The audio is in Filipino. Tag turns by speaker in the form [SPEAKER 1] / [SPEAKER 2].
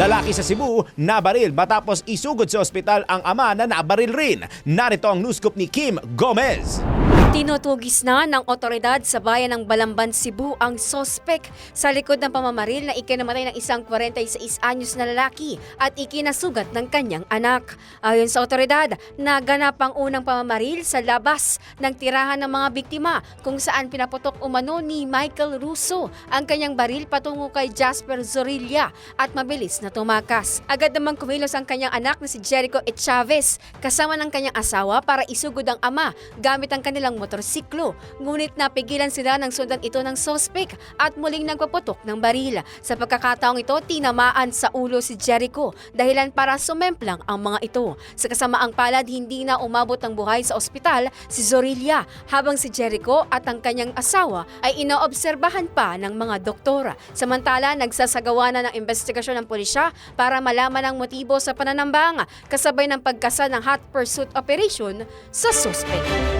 [SPEAKER 1] Lalaki sa Cebu, nabaril matapos isugod sa ospital ang ama na nabaril rin. Narito ang news scoop ni Kim Gomez.
[SPEAKER 2] Tinutugis na ng otoridad sa bayan ng Balamban, Cebu ang sospek sa likod ng pamamaril na ikinamatay ng isang 46 anyos na lalaki at ikinasugat ng kanyang anak. Ayon sa otoridad, naganap ang unang pamamaril sa labas ng tirahan ng mga biktima kung saan pinaputok umano ni Michael Russo ang kanyang baril patungo kay Jasper Zorilla at mabilis na tumakas. Agad namang kumilos ang kanyang anak na si Jericho E. Chavez kasama ng kanyang asawa para isugod ang ama gamit ang kanilang motorsiklo. Ngunit napigilan sila ng sundan ito ng sospek at muling nagpaputok ng baril. Sa pagkakataong ito, tinamaan sa ulo si Jericho dahilan para sumemplang ang mga ito. Sa kasamaang palad, hindi na umabot ng buhay sa ospital si Zorilla habang si Jericho at ang kanyang asawa ay inoobserbahan pa ng mga doktora. Samantala, nagsasagawa na ng investigasyon ng pulisya para malaman ang motibo sa pananambang kasabay ng pagkasa ng hot pursuit operation sa sospek.